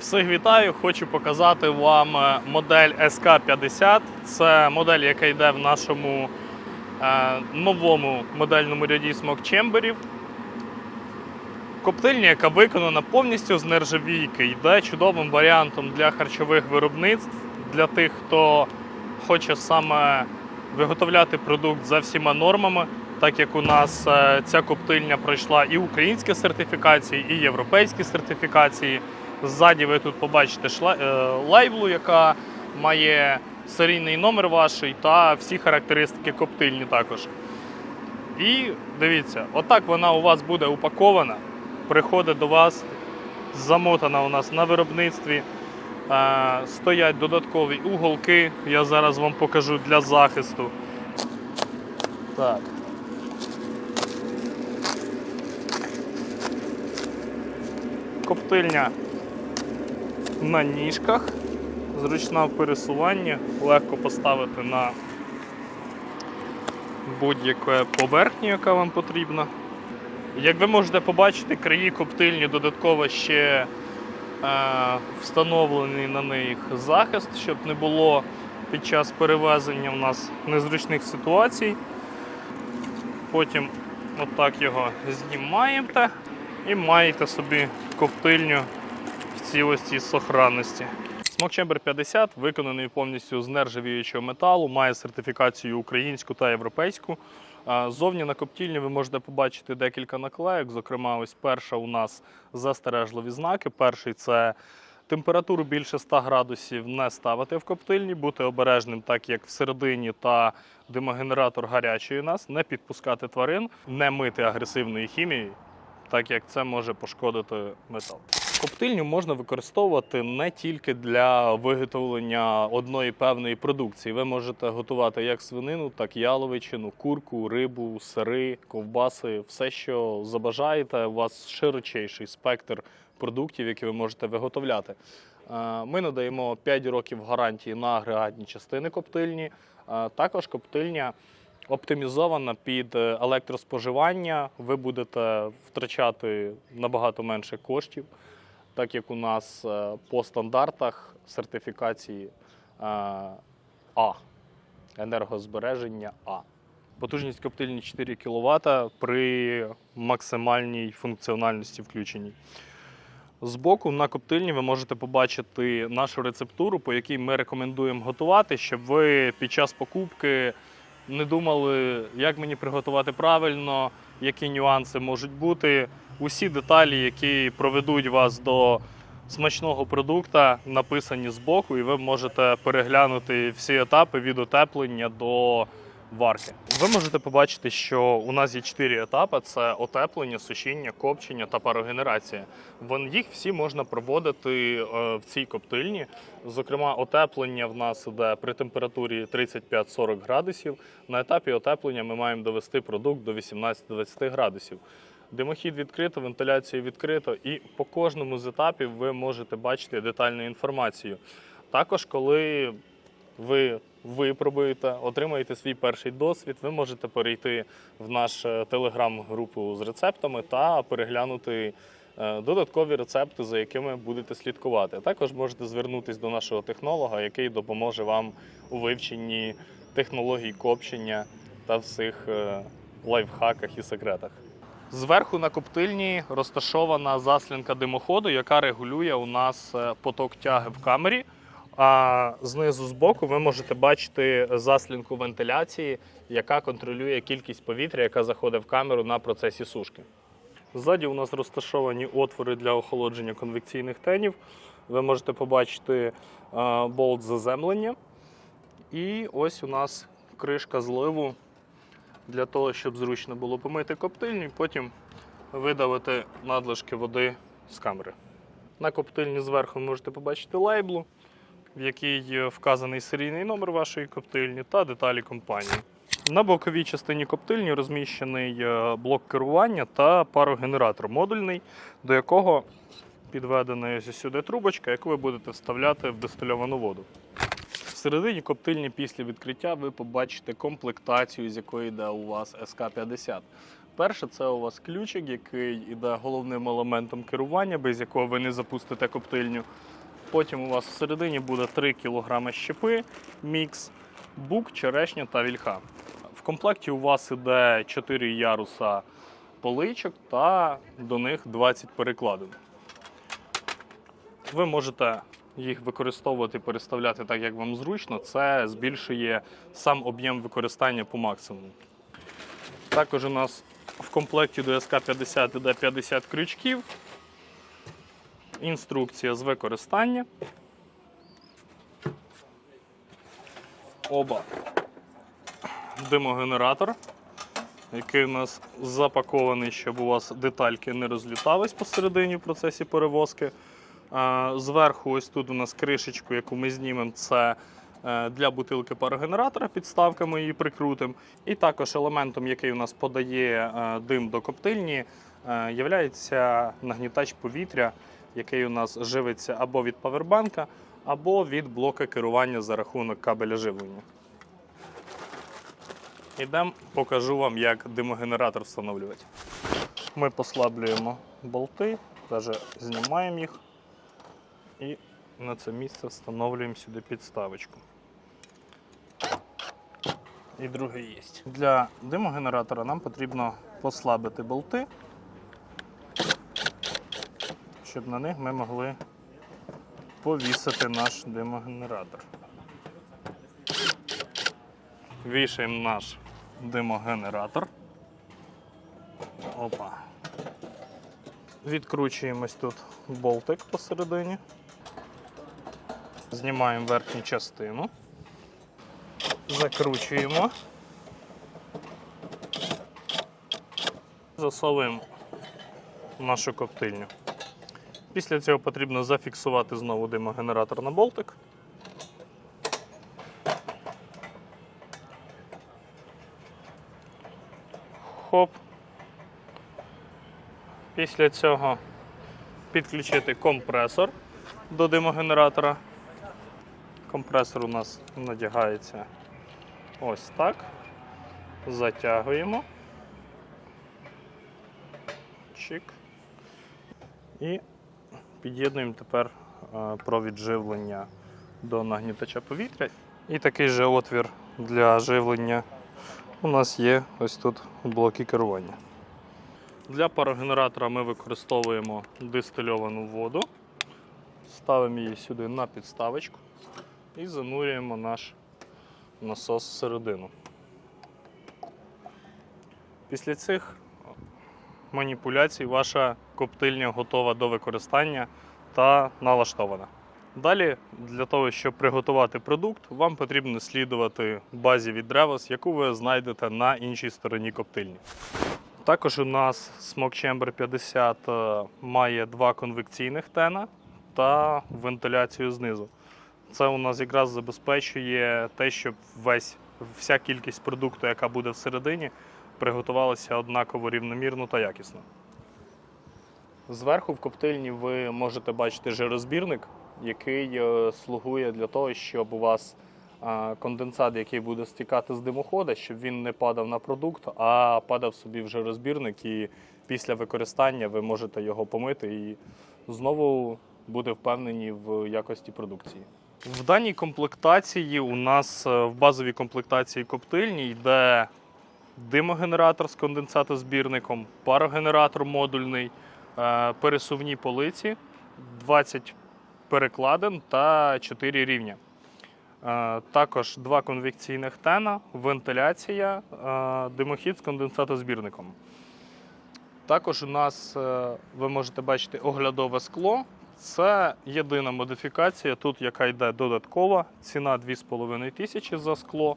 Всіх вітаю! Хочу показати вам е, модель SK50. Це модель, яка йде в нашому е, новому модельному ряді смок чемберів. Коптильня, яка виконана повністю з нержавійки, йде чудовим варіантом для харчових виробництв, для тих, хто хоче саме виготовляти продукт за всіма нормами, так як у нас е, ця коптильня пройшла і українські сертифікації, і європейські сертифікації. Ззаді ви тут побачите е, лейблу, яка має серійний номер ваш та всі характеристики коптильні також. І дивіться, отак вона у вас буде упакована, приходить до вас, замотана у нас на виробництві. Е, стоять додаткові уголки, я зараз вам покажу для захисту. Так. Коптильня на ніжках, зручна в пересуванні, легко поставити на будь-яку поверхню, яка вам потрібна. Як ви можете побачити, краї коптильні додатково ще е, встановлений на них захист, щоб не було під час перевезення у нас незручних ситуацій. Потім отак його знімаєте і маєте собі коптильню в цілості і сохранності. Chamber 50 виконаний повністю з нержавіючого металу, має сертифікацію українську та європейську. Зовні на коптільні ви можете побачити декілька наклеїк. Зокрема, ось перша у нас застережливі знаки. Перший це температуру більше 100 градусів не ставити в коптильні, бути обережним, так як всередині та димогенератор гарячий у нас, не підпускати тварин, не мити агресивної хімії, так як це може пошкодити метал. Коптильню можна використовувати не тільки для виготовлення одної певної продукції. Ви можете готувати як свинину, так і яловичину, курку, рибу, сири, ковбаси, все, що забажаєте. У вас широчайший спектр продуктів, які ви можете виготовляти. Е, Ми надаємо 5 років гарантії на агрегатні частини коптильні. Е, Також коптильня оптимізована під е, електроспоживання. Ви будете втрачати набагато менше коштів, так як у нас е, по стандартах сертифікації е, А, енергозбереження А. Потужність коптильні 4 кВт при максимальній функціональності включеній. Збоку на коптильні ви можете побачити нашу рецептуру, по якій ми рекомендуємо готувати, щоб ви під час покупки не думали, як мені приготувати правильно, які нюанси можуть бути. Усі деталі, які проведуть вас до смачного продукта, написані збоку, і ви можете переглянути всі етапи від утеплення до варки. Ви можете побачити, що у нас є чотири етапи: це отеплення, сушіння, копчення та парогенерація. Їх всі можна проводити е, в цій коптильні. Зокрема, отеплення в нас іде при температурі 35-40 градусів. На етапі отеплення ми маємо довести продукт до 18-20 градусів. Димохід відкрито, вентиляція відкрито, і по кожному з етапів ви можете бачити детальну інформацію. Також, коли ви випробуєте, отримаєте свій перший досвід, ви можете перейти в наш е, телеграм-групу з рецептами та переглянути е, додаткові рецепти, за якими будете слідкувати. Також можете звернутися до нашого технолога, який допоможе вам у вивченні технологій копчення та всіх е, лайфхаках і секретах. Зверху на коптильні розташована заслінка димоходу, яка регулює у нас поток тяги в камері. А знизу збоку ви можете бачити заслінку вентиляції, яка контролює кількість повітря, яка заходить в камеру на процесі сушки. Ззаді у нас розташовані отвори для охолодження конвекційних тенів. Ви можете побачити е, болт заземлення. І ось у нас кришка зливу для того, щоб зручно було помити коптильню і потім видавити надлишки води з камери. На коптильні зверху можете побачити лейблу, в якій вказаний серійний номер вашої коптильні та деталі компанії. На боковій частині коптильні розміщений е, блок керування та парогенератор модульний, до якого підведена сюди трубочка, яку ви будете вставляти в дистильовану воду. Всередині коптильні після відкриття ви побачите комплектацію, з якої йде у вас СК-50. Перше, це у вас ключик, який іде головним елементом керування, без якого ви не запустите коптильню. Потім у вас всередині буде 3 кг щепи, мікс, бук, черешня та вільха. В комплекті у вас іде 4 яруса поличок та до них 20 перекладин. Ви можете їх використовувати, переставляти так, як вам зручно. Це збільшує сам об'єм використання по максимуму. Також у нас в комплекті до СК-50 іде 50 крючків, інструкція з використання. Оба димогенератор, який у нас запакований, щоб у вас детальки не розлітались посередині в процесі перевозки. Зверху, ось тут у нас кришечку, яку ми знімемо, це е, для бутилки парогенератора, підставка ми її прикрутимо. І також елементом, який у нас подає е, дим до коптильні, е, являється нагнітач повітря, який у нас живиться або від павербанка, або від блока керування за рахунок кабеля живлення. Ідемо, покажу вам, як димогенератор встановлювати. Ми послаблюємо болти, навіть знімаємо їх і на це місце встановлюємо сюди підставочку. І другий є. Для димогенератора нам потрібно послабити болти, щоб на них ми могли повісити наш димогенератор. Вішаємо наш димогенератор. Опа. Відкручуємо ось тут болтик посередині. Знімаємо верхню частину. Закручуємо. Засовуємо нашу коптильню. Після цього потрібно зафіксувати знову димогенератор на болтик. Хоп. Після цього підключити компресор до димогенератора. Компресор у нас надягається ось так. Затягуємо. Чик. І під'єднуємо тепер е, провід живлення до нагнітача повітря. І такий же отвір для живлення у нас є ось тут у блокі керування. Для парогенератора ми використовуємо дистильовану воду, ставимо її сюди на підставочку і занурюємо наш насос всередину. Після цих маніпуляцій ваша коптильня готова до використання та налаштована. Далі, для того, щоб приготувати продукт, вам потрібно слідувати базі від Drevos, яку ви знайдете на іншій стороні коптильні. Також у нас Smoke Chamber 50 е, має два конвекційних тена та вентиляцію знизу. Це у нас якраз забезпечує те, щоб весь, вся кількість продукту, яка буде всередині, приготувалася однаково рівномірно та якісно. Зверху в коптильні ви можете бачити жирозбірник, який е, слугує для того, щоб у вас е, конденсат, який буде стікати з димохода, щоб він не падав на продукт, а падав собі в жирозбірник, і після використання ви можете його помити і знову бути впевнені в якості продукції. В даній комплектації у нас е, в базовій комплектації коптильні йде димогенератор з конденсатозбірником, парогенератор модульний, е, пересувні полиці, 20 перекладин та 4 рівня. Е, Також два конвекційних тена, вентиляція, е, димохід з конденсатозбірником. Також у нас ви можете бачити оглядове скло. Це єдина модифікація, тут яка йде додаткова, ціна 2500 тисячі за скло.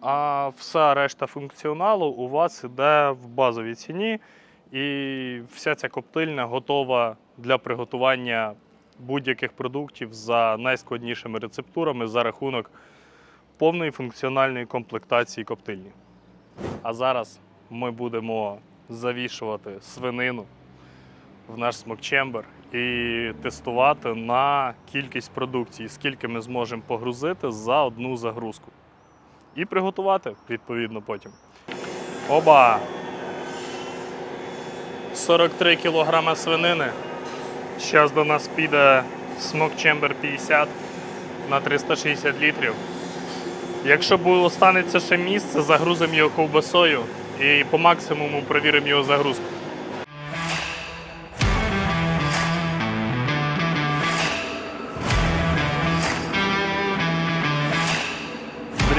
А вся решта функціоналу у вас йде в базовій ціні, і вся ця коптильня готова для приготування будь-яких продуктів за найскладнішими рецептурами за рахунок повної функціональної комплектації коптильні. А зараз ми будемо завішувати свинину в наш смокчембер і тестувати на кількість продукції, скільки ми зможемо погрузити за одну загрузку. І приготувати відповідно потім. Оба! 43 кг свинини. Зараз до нас піде Smoke Chamber 50 на 360 літрів. Якщо було станеться ще місце, загрузимо його ковбасою і по максимуму перевіримо його загрузку.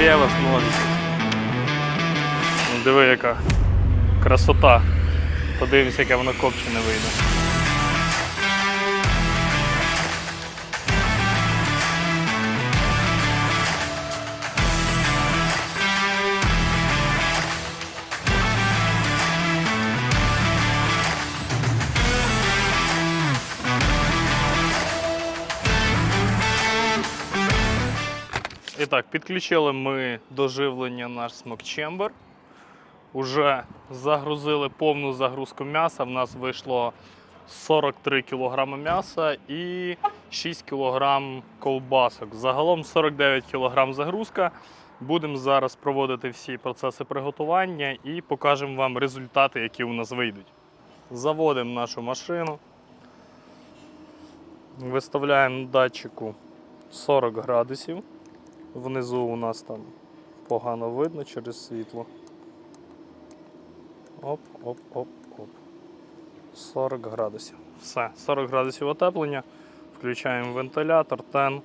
Смотрите. Ну, Диви, яка красота. Подивимося, яке воно копчене вийде. Так, підключили ми до живлення наш Chamber. Уже загрузили повну загрузку м'яса. В нас вийшло 43 кг м'яса і 6 кг ковбасок. Загалом 49 кг загрузка. Будемо зараз проводити всі процеси приготування і покажемо вам результати, які у нас вийдуть. Заводимо нашу машину. Виставляємо на датчику 40 градусів. Внизу у нас там погано видно через світло. Оп, оп, оп, оп. 40 градусів. Все, 40 градусів отеплення. Включаємо вентилятор, тен,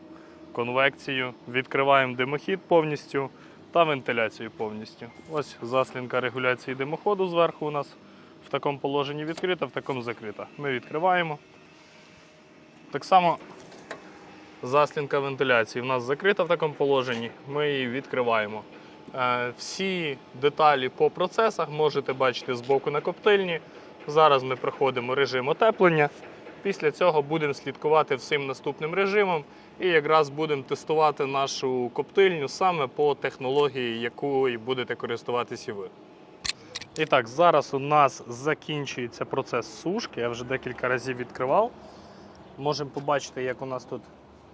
конвекцію, відкриваємо димохід повністю та вентиляцію повністю. Ось заслінка регуляції димоходу зверху у нас в такому положенні відкрита, в такому закрита. Ми відкриваємо. Так само заслінка вентиляції в нас закрита в такому положенні, ми її відкриваємо. Е, Всі деталі по процесах можете бачити збоку на коптильні. Зараз ми проходимо режим отеплення. Після цього будемо слідкувати всім наступним режимом і якраз будемо тестувати нашу коптильню саме по технології, якою будете користуватися і ви. І так, зараз у нас закінчується процес сушки. Я вже декілька разів відкривав. Можемо побачити, як у нас тут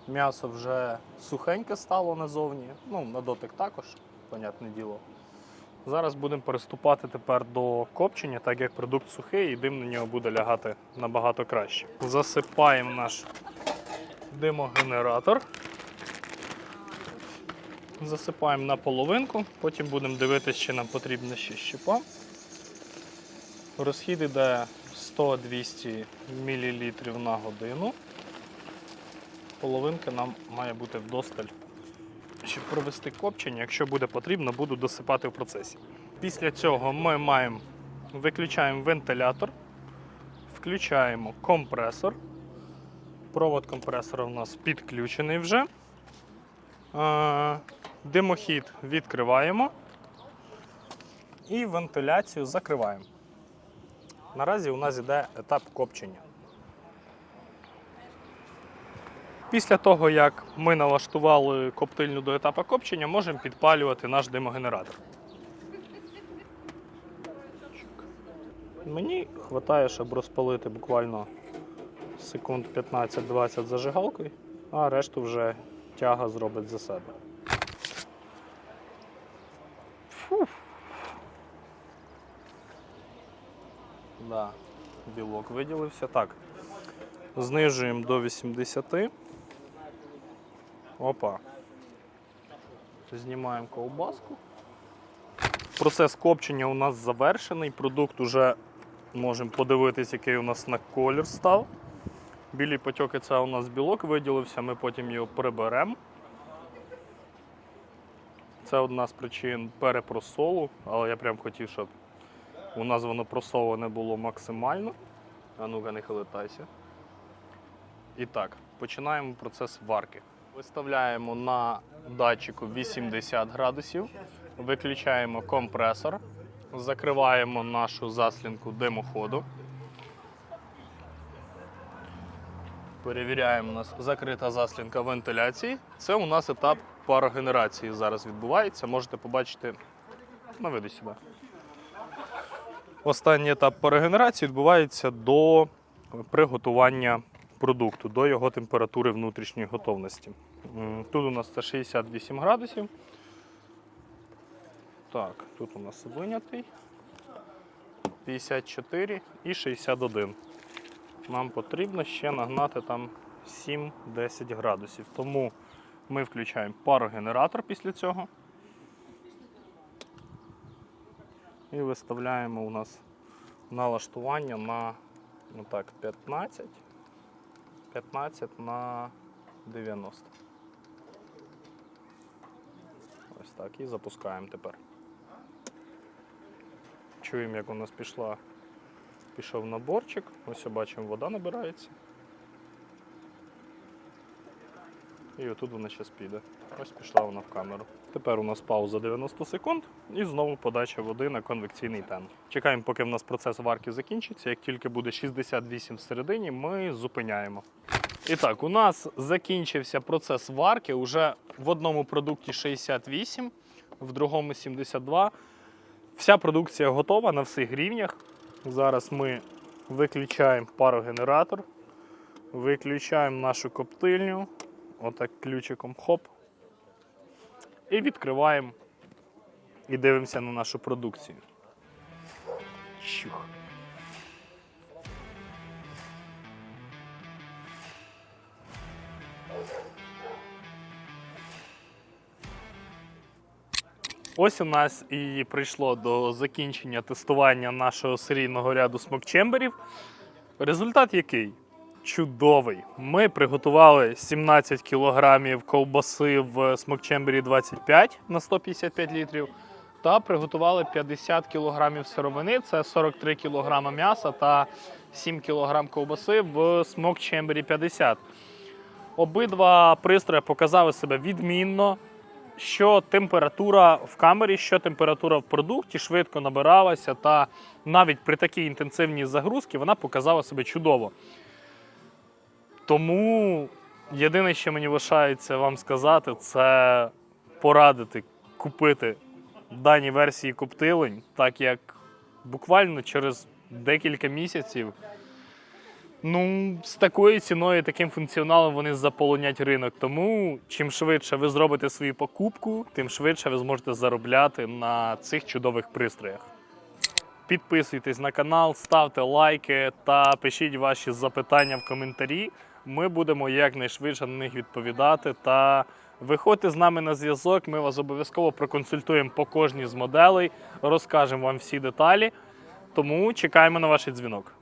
м'ясо вже сухеньке стало назовні. Ну, на дотик також, понятне діло. Зараз будемо переступати тепер до копчення, так як продукт сухий і дим на нього буде лягати набагато краще. Засипаємо наш димогенератор. Засипаємо на половинку, потім будемо дивитися, чи нам потрібно ще щепа. Розхід іде 100-200 мл на годину. Половинка нам має бути вдосталь, щоб провести копчення. Якщо буде потрібно, буду досипати в процесі. Після цього ми маємо виключаємо вентилятор, включаємо компресор. Провод компресора у нас підключений вже. Е, Димохід відкриваємо і вентиляцію закриваємо. Наразі у нас йде етап копчення. Після того, як ми налаштували коптильню до етапу копчення, можемо підпалювати наш димогенератор. Мені вистачає, щоб розпалити буквально секунд 15-20 зажигалкою, а решту вже тяга зробить за себе. Фух. Да, білок виділився. Так. Знижуємо до 80. Опа. Знімаємо ковбаску. Процес копчення у нас завершений. Продукт уже можемо подивитись, який у нас на колір став. Білі потьоки це у нас білок виділився, ми потім його приберемо. Це одна з причин перепросолу, але я прям хотів, щоб у нас воно просолене було максимально. А ну-ка, не хилитайся. І так, починаємо процес варки. Виставляємо на датчику 80 градусів, виключаємо компресор, закриваємо нашу заслінку димоходу. Перевіряємо, у нас закрита заслінка вентиляції. Це у нас етап парогенерації зараз відбувається. Можете побачити. Наведи сюди. Останній етап парогенерації відбувається до приготування продукту, до його температури внутрішньої готовності. Тут у нас це 68 градусів. Так, тут у нас винятий. 54 і 61. Нам потрібно ще нагнати там 7-10 градусів. Тому ми включаємо парогенератор після цього. І виставляємо у нас налаштування на ну так, 15, 15 на 90. Ось так. І запускаємо тепер. Чуємо, як у нас пішла, пішов наборчик. Ось бачимо, вода набирається. І отут вона зараз піде. Ось пішла вона в камеру. Тепер у нас пауза 90 секунд і знову подача води на конвекційний тен. Чекаємо, поки в нас процес варки закінчиться. Як тільки буде 68 всередині, ми зупиняємо. І так, у нас закінчився процес варки. Уже в одному продукті 68, в другому 72. Вся продукція готова на всіх рівнях. Зараз ми виключаємо парогенератор, виключаємо нашу коптильню. Отак ключиком хоп. І відкриваємо і дивимося на нашу продукцію. Щух. Ось у нас і прийшло до закінчення тестування нашого серійного ряду смокчемберів. Результат який? Чудовий. Ми приготували 17 кілограмів ковбаси в смокчембері 25 на 155 літрів. Та приготували 50 кілограмів сировини, це 43 кілограма м'яса та 7 кілограм ковбаси в смокчембері 50. Обидва пристрої показали себе відмінно. Що температура в камері, що температура в продукті швидко набиралася, та навіть при такій інтенсивній загрузці вона показала себе чудово. Тому єдине, що мені лишається вам сказати, це порадити купити дані версії коптилень, так як буквально через декілька місяців. Ну, з такою ціною, таким функціоналом вони заполонять ринок. Тому чим швидше ви зробите свою покупку, тим швидше ви зможете заробляти на цих чудових пристроях. Підписуйтесь на канал, ставте лайки та пишіть ваші запитання в коментарі. Ми будемо якнайшвидше на них відповідати. Та виходьте з нами на зв'язок. Ми вас обов'язково проконсультуємо по кожній з моделей, розкажемо вам всі деталі. Тому чекаємо на ваш дзвінок.